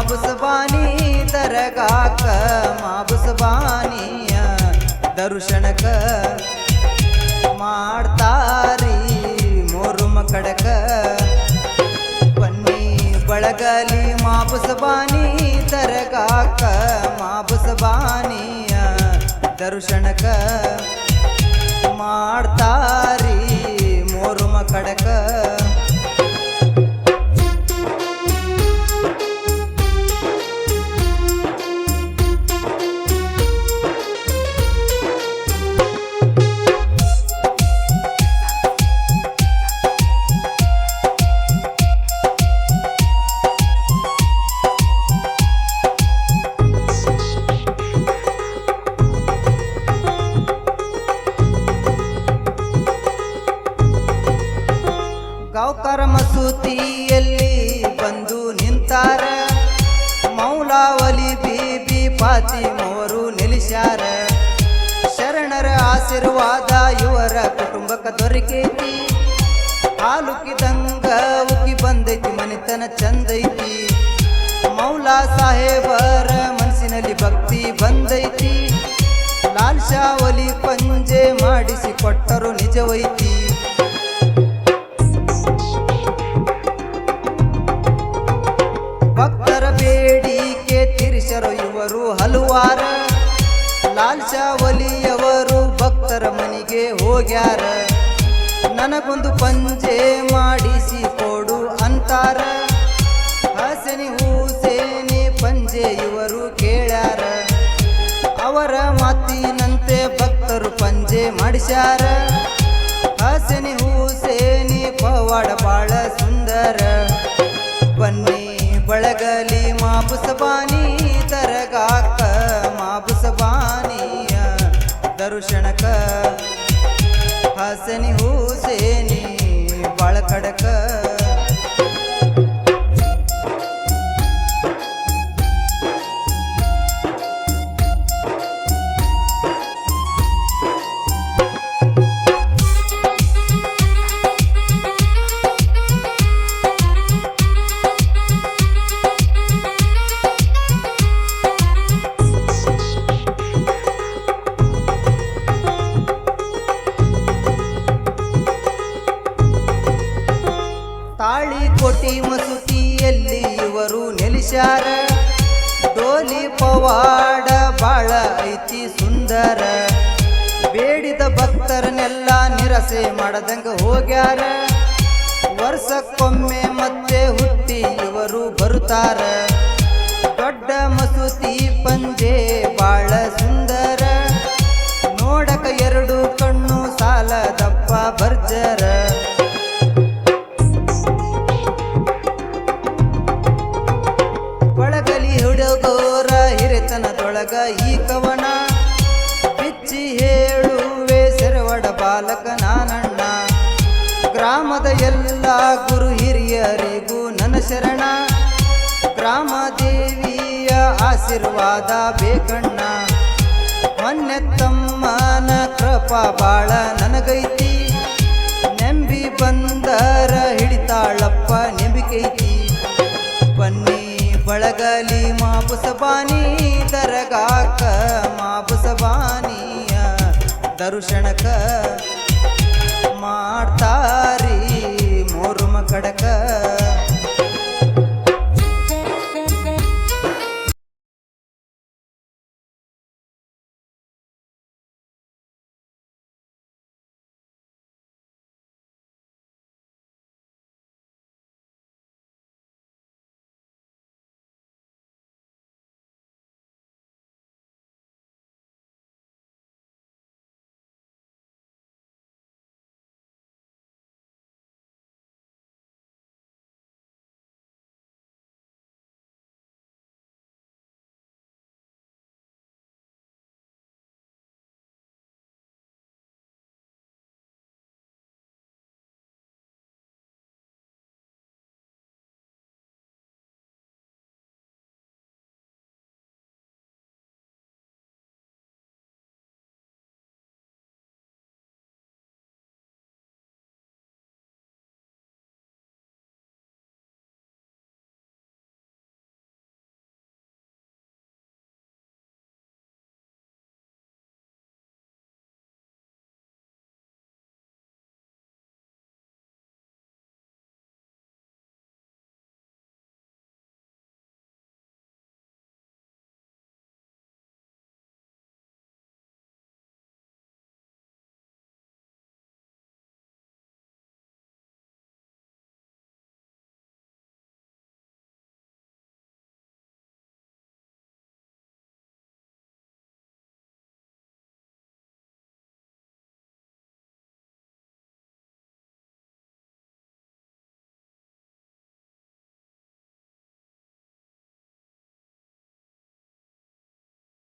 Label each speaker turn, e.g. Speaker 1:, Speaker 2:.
Speaker 1: ಮಾಬುಸಬಾನಿ ದರಗಾಕ ಮಾಬುಸಬಾನಿಯ ದರ್ಶನಕ ಮಾಡ್ತಾರಿ ಮೋರುಮ ಕಡಕ. ಬನ್ನಿ ಬಳಗಲಿ ಮಾಬುಸಬಾನಿ ದರಗಾಕ ಮಾಬುಸಬಾನಿಯ ದರ್ಶನಕ ಮಾಡ್ತಾರಿ ಗಾವ್ಕರ ಮಸೂತಿಯಲ್ಲಿ ಬಂದು ನಿಂತಾರ. ಮೌಲಾವಲಿ ಬೀಬಿ ಫಾತಿಮೋರು ನಿಲ್ಲಿಸ್ಯಾರ. ಶರಣರ ಆಶೀರ್ವಾದ ಇವರ ಕುಟುಂಬಕ್ಕ ದೊರಕೈತಿ. ಹಾಲುಕಿದಂಗ ಉಕ್ಕಿ ಬಂದೈತಿ ಮನೆತನ ಚಂದೈತಿ. ಮೌಲಾ ಸಾಹೇಬರ ಮನಸ್ಸಿನಲ್ಲಿ ಭಕ್ತಿ ಬಂದೈತಿ. ಲಾಲ್ ಶಾವಲಿ ಪಂಜೆ ಮಾಡಿಸಿ ಕೊಟ್ಟರು ನಿಜವೈತಿ. ಹಲವಾರ ಲಾಲ್ ಭಕ್ತರ ಮನೆಗೆ ಹೋಗ್ಯಾರ. ನನಗೊಂದು ಪಂಜೆ ಮಾಡಿಸಿ ಕೊಡು ಅಂತಾರ. ಹಸನಿ, ಹೂಸೇನೆ ಪಂಜೆ ಇವರು ಕೇಳ್ಯಾರ. ಅವರ ಮಾತಿನಂತೆ ಭಕ್ತರು ಪಂಜೆ ಮಾಡಿಸ್ಯಾರ. ಹಸನಿ, ಹೂಸೇನೆ ಪವಾಡ ಬಾಳ ಸುಂದರ. ಬನ್ನಿ ಬಳಗಲಿ ಮಾಬುಸಬಾನಿ ದರಗಾಕ ಮಾಬುಸಬಾನಿಯ ದರ್ಶನಕ ಹಾಸನಿ ಹೂಸೇನಿ ಬಾಳ ಕಡಕ ಮಸೂತಿಯಲ್ಲಿ ಇವರು ನೆಲೆಸ್ಯಾರ. ಡೋಲಿ ಪವಾಡ ಬಾಳ ಐತಿ ಸುಂದರ. ಬೇಡಿದ ಭಕ್ತರನ್ನೆಲ್ಲ ನಿರಸೆ ಮಾಡದಂಗ ಹೋಗ್ಯಾರ. ವರ್ಷಕ್ಕೊಮ್ಮೆ ಮತ್ತೆ ಹುಟ್ಟಿ ಇವರು ಬರುತ್ತಾರ. ದೊಡ್ಡ ಮಸೂತಿ ಹಿರಿತನದೊಳಗ ಈ ಕವನ ಬಿಚ್ಚಿ ಹೇಳುವೆ ಸೆರವಡ ಬಾಲಕ ನಾನಣ್ಣ. ಗ್ರಾಮದ ಎಲ್ಲ ಗುರು ಹಿರಿಯರಿಗೂ ನನ್ನ ಶರಣ. ಗ್ರಾಮ ದೇವಿಯ ಆಶೀರ್ವಾದ ಬೇಕಣ್ಣ. ಹೊನ್ನೆತ್ತಮ್ಮನ ಕೃಪಾ ಬಾಳ ನನಗೈತಿ. ನೆಂಬಿ ಬಂದರ ಹಿಡಿತಾಳಪ್ಪ ನೆಂಬಿಕೈತಿ ಮಾಬುಸಬಾನಿ ದರಗಾಕ ಮಾಬುಸಬಾನಿಯ ದರ್ಶನಕ ಮಾಡ್ತಾರಿ ಮೂರು ಕಡಕ.